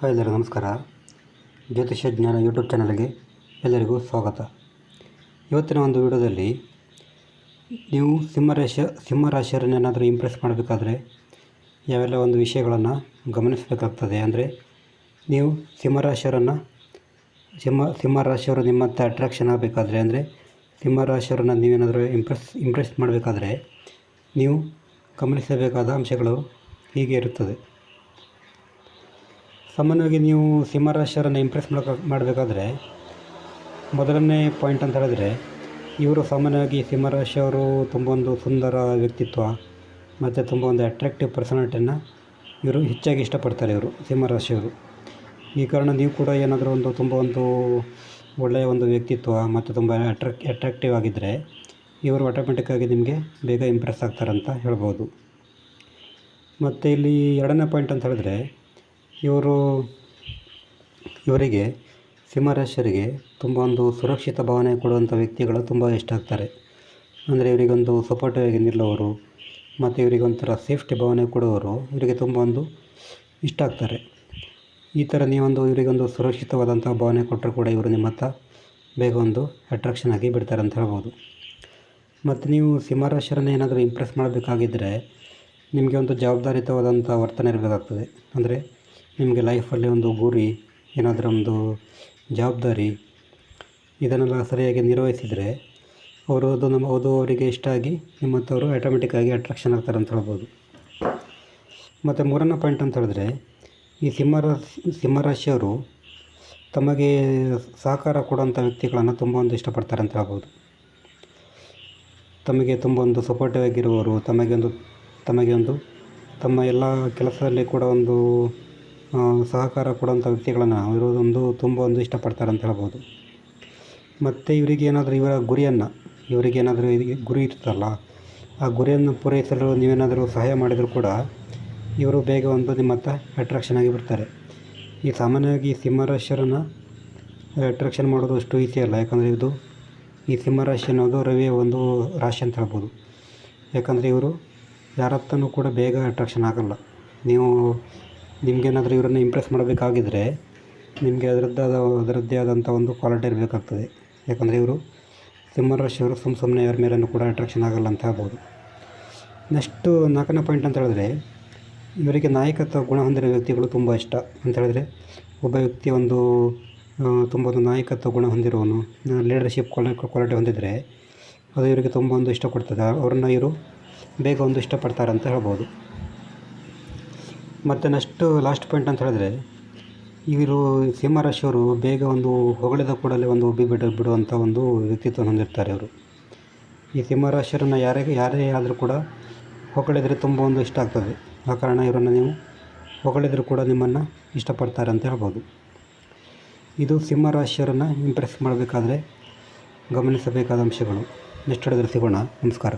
Hi ಎಲ್ಲರಿಗೂ ನಮಸ್ಕಾರ. ಜ್ಯೋತಿಷ್ಯ ಜ್ಞಾನ ಯೂಟ್ಯೂಬ್ ಚಾನಲ್ಗೆ ಎಲ್ಲರಿಗೂ ಸ್ವಾಗತ. ಇವತ್ತಿನ ಒಂದು ವಿಡಿಯೋದಲ್ಲಿ ನೀವು ಸಿಂಹರಾಶಿ ಸಿಂಹರಾಶಿಯವರನ್ನ ಏನಾದರೂ ಇಂಪ್ರೆಸ್ ಮಾಡಬೇಕಾದ್ರೆ ಯಾವೆಲ್ಲ ಒಂದು ವಿಷಯಗಳನ್ನು ಗಮನಿಸಬೇಕಾಗ್ತದೆ ಅಂದರೆ ನೀವು ಸಿಂಹರಾಶಿಯವರನ್ನು ಸಿಂಹ, ಸಿಂಹರಾಶಿಯವರು ನಿಮ್ಮತ್ತ ಅಟ್ರಾಕ್ಷನ್ ಆಗಬೇಕಾದ್ರೆ ಅಂದರೆ ಸಿಂಹರಾಶಿಯವರನ್ನು ನೀವೇನಾದರೂ ಇಂಪ್ರೆಸ್ ಇಂಪ್ರೆಸ್ ಮಾಡಬೇಕಾದ್ರೆ ನೀವು ಗಮನಿಸಬೇಕಾದ ಅಂಶಗಳು ಹೀಗೆ ಇರುತ್ತದೆ. ಸಾಮಾನ್ಯವಾಗಿ ನೀವು ಸಿಂಹರಾಶಿಯವರನ್ನು ಇಂಪ್ರೆಸ್ ಮಾಡೋಕೆ, ಮಾಡಬೇಕಾದ್ರೆ ಮೊದಲನೇ ಪಾಯಿಂಟ್ ಅಂತ ಹೇಳಿದ್ರೆ ಇವರು ಸಾಮಾನ್ಯವಾಗಿ ಸಿಂಹರಾಶಿಯವರು ತುಂಬ ಒಂದು ಸುಂದರ ವ್ಯಕ್ತಿತ್ವ ಮತ್ತು ತುಂಬ ಒಂದು ಅಟ್ರಾಕ್ಟಿವ್ ಪರ್ಸನಾಲಿಟಿಯನ್ನು ಇವರು ಹೆಚ್ಚಾಗಿ ಇಷ್ಟಪಡ್ತಾರೆ ಇವರು ಸಿಂಹರಾಶಿಯವರು. ಈ ಕಾರಣ ನೀವು ಕೂಡ ಏನಾದರೂ ಒಂದು ತುಂಬ ಒಂದು ಒಳ್ಳೆಯ ಒಂದು ವ್ಯಕ್ತಿತ್ವ ಮತ್ತು ತುಂಬ ಅಟ್ರಾಕ್ ಅಟ್ರಾಕ್ಟಿವ್ ಆಗಿದ್ದರೆ ಇವರು ಆಟೋಮೆಟಿಕ್ಕಾಗಿ ನಿಮಗೆ ಬೇಗ ಇಂಪ್ರೆಸ್ ಆಗ್ತಾರಂತ ಹೇಳ್ಬೋದು. ಮತ್ತು ಇಲ್ಲಿ ಎರಡನೇ ಪಾಯಿಂಟ್ ಅಂತ ಹೇಳಿದ್ರೆ ಇವರು, ಇವರಿಗೆ ಸಿಂಹರಾಶರಿಗೆ ತುಂಬ ಒಂದು ಸುರಕ್ಷಿತ ಭಾವನೆ ಕೊಡುವಂಥ ವ್ಯಕ್ತಿಗಳು ತುಂಬ ಇಷ್ಟ ಆಗ್ತಾರೆ. ಅಂದರೆ ಇವರಿಗೊಂದು ಸಪೋರ್ಟಿವ್ ಆಗಿ ನಿಲ್ಲುವವರು, ಮತ್ತು ಇವರಿಗೊಂಥರ ಸೇಫ್ಟಿ ಭಾವನೆ ಕೊಡುವವರು ಇವರಿಗೆ ತುಂಬ ಒಂದು ಇಷ್ಟ ಆಗ್ತಾರೆ. ಈ ಥರ ನೀವೊಂದು ಇವರಿಗೊಂದು ಸುರಕ್ಷಿತವಾದಂಥ ಭಾವನೆ ಕೊಟ್ಟರು ಕೂಡ ಇವರು ನಿಮ್ಮ ಹತ್ರ ಬೇಗ ಒಂದು ಅಟ್ರಾಕ್ಷನ್ ಆಗಿ ಬಿಡ್ತಾರೆ ಅಂತ ಹೇಳ್ಬೋದು. ಮತ್ತು ನೀವು ಸಿಂಹರಾಶರನ್ನು ಏನಾದರೂ ಇಂಪ್ರೆಸ್ ಮಾಡಬೇಕಾಗಿದ್ದರೆ ನಿಮಗೆ ಒಂದು ಜವಾಬ್ದಾರಿತವಾದಂಥ ವರ್ತನೆ ಇರಬೇಕಾಗ್ತದೆ. ಅಂದರೆ ನಿಮಗೆ ಲೈಫಲ್ಲಿ ಒಂದು ಗುರಿ, ಏನಾದರೂ ಒಂದು ಜವಾಬ್ದಾರಿ ಇದನ್ನೆಲ್ಲ ಸರಿಯಾಗಿ ನಿರ್ವಹಿಸಿದರೆ ಅವರು ಅದು ನಮ್ಮ, ಅದು ಅವರಿಗೆ ಇಷ್ಟ ಆಗಿ ನಿಮ್ಮತ್ತವರು ಆಟೋಮೆಟಿಕ್ಕಾಗಿ ಅಟ್ರಾಕ್ಷನ್ ಆಗ್ತಾರೆ ಅಂತ ಹೇಳ್ಬೋದು. ಮತ್ತು ಮೂರನೇ ಪಾಯಿಂಟ್ ಅಂತ ಹೇಳಿದ್ರೆ, ಈ ಸಿಂಹರ ಸಿಂಹರಾಶಿಯವರು ತಮಗೆ ಸಹಕಾರ ಕೊಡುವಂಥ ವ್ಯಕ್ತಿಗಳನ್ನು ತುಂಬ ಒಂದು ಇಷ್ಟಪಡ್ತಾರೆ ಅಂತ ಹೇಳ್ಬೋದು. ತಮಗೆ ತುಂಬ ಒಂದು ಸಪೋರ್ಟಿವ್ ಆಗಿರುವವರು, ತಮಗೆ ಒಂದು ತಮಗೆ ಒಂದು, ತಮ್ಮ ಎಲ್ಲ ಕೆಲಸದಲ್ಲಿ ಕೂಡ ಒಂದು ಸಹಕಾರ ಕೊಡುವಂಥ ವ್ಯಕ್ತಿಗಳನ್ನು ಇರೋದೊಂದು ತುಂಬ ಒಂದು ಇಷ್ಟಪಡ್ತಾರೆ ಅಂತ ಹೇಳ್ಬೋದು. ಮತ್ತು ಇವರಿಗೆ ಏನಾದರೂ ಇವರ ಗುರಿಯನ್ನು, ಇವರಿಗೆ ಏನಾದರೂ ಗುರಿ ಇರ್ತಲ್ಲ ಆ ಗುರಿಯನ್ನು ಪೂರೈಸಲು ನೀವೇನಾದರೂ ಸಹಾಯ ಮಾಡಿದರೂ ಕೂಡ ಇವರು ಬೇಗ ಒಂದು ನಿಮ್ಮ ಹತ್ರ ಅಟ್ರಾಕ್ಷನ್ ಆಗಿ ಬಿಡ್ತಾರೆ. ಈ ಸಾಮಾನ್ಯವಾಗಿ ಸಿಂಹರಾಶಿಯರನ್ನು ಅಟ್ರಾಕ್ಷನ್ ಮಾಡೋದು ಅಷ್ಟು ಈಸಿ ಅಲ್ಲ. ಯಾಕಂದರೆ ಇದು ಈ ಸಿಂಹರಾಶಿ ಅನ್ನೋದು ರವಿಯ ಒಂದು ರಾಶಿ ಅಂತ ಹೇಳ್ಬೋದು. ಯಾಕಂದರೆ ಇವರು ಯಾರತ್ತನೂ ಕೂಡ ಬೇಗ ಅಟ್ರಾಕ್ಷನ್ ಆಗಲ್ಲ. ನೀವು ನಿಮಗೇನಾದರೂ ಇವರನ್ನು ಇಂಪ್ರೆಸ್ ಮಾಡಬೇಕಾಗಿದ್ದರೆ ನಿಮಗೆ ಅದರದ್ದಾದ, ಅದರದ್ದೇ ಆದಂಥ ಒಂದು ಕ್ವಾಲಿಟಿ ಇರಬೇಕಾಗ್ತದೆ. ಯಾಕಂದರೆ ಇವರು ಸಿಂಹರಾಶಿಯವರು ಸುಮ್ಮ ಸುಮ್ಮನೆ ಯಾರ ಮೇಲೂ ಕೂಡ ಅಟ್ರಾಕ್ಷನ್ ಆಗಲ್ಲ ಅಂತ ಹೇಳ್ಬೋದು. ನೆಕ್ಸ್ಟು ನಾಲ್ಕನೇ ಪಾಯಿಂಟ್ ಅಂತ ಹೇಳಿದ್ರೆ, ಇವರಿಗೆ ನಾಯಕತ್ವ ಗುಣ ಹೊಂದಿರೋ ವ್ಯಕ್ತಿಗಳು ತುಂಬ ಇಷ್ಟ ಅಂತ ಹೇಳಿದ್ರೆ, ಒಬ್ಬ ವ್ಯಕ್ತಿ ಒಂದು ತುಂಬ ಒಂದು ನಾಯಕತ್ವ ಗುಣ ಹೊಂದಿರೋನು ಲೀಡರ್ಶಿಪ್ ಕ್ವಾಲಿ ಕ್ವಾಲಿಟಿ ಹೊಂದಿದರೆ ಅದು ಇವರಿಗೆ ತುಂಬ ಒಂದು ಇಷ್ಟಪಡ್ತದೆ ಅವ್ರನ್ನ ಇವರು ಬೇಗ ಒಂದು ಇಷ್ಟಪಡ್ತಾರೆ ಅಂತ ಹೇಳ್ಬೋದು. ಮತ್ತು ನೆಕ್ಸ್ಟು ಲಾಸ್ಟ್ ಪಾಯಿಂಟ್ ಅಂತ ಹೇಳಿದ್ರೆ, ಇವರು ಸಿಂಹರಾಶಿಯವರು ಬೇಗ ಒಂದು ಹೊಗಳಿದ ಕೂಡಲೇ ಒಂದು ಉಬ್ಬಿ ಬಿಡ ಬಿಡುವಂಥ ಒಂದು ವ್ಯಕ್ತಿತ್ವ ಹೊಂದಿರ್ತಾರೆ ಅವರು ಈ ಸಿಂಹರಾಶಿಯರನ್ನು ಯಾರೇ ಯಾರೇ ಆದರೂ ಕೂಡ ಹೊಗಳಿದರೆ ತುಂಬ ಒಂದು ಇಷ್ಟ ಆಗ್ತದೆ. ಆ ಕಾರಣ ಇವರನ್ನು ನೀವು ಹೊಗಳಿದರೂ ಕೂಡ ನಿಮ್ಮನ್ನು ಇಷ್ಟಪಡ್ತಾರೆ ಅಂತ ಹೇಳ್ಬೋದು. ಇದು ಸಿಂಹರಾಶಿಯರನ್ನು ಇಂಪ್ರೆಸ್ ಮಾಡಬೇಕಾದ್ರೆ ಗಮನಿಸಬೇಕಾದ ಅಂಶಗಳು. ನೆಕ್ಸ್ಟ್ ಹಿಡಿದ್ರೆ ಸಿಗೋಣ. ನಮಸ್ಕಾರ.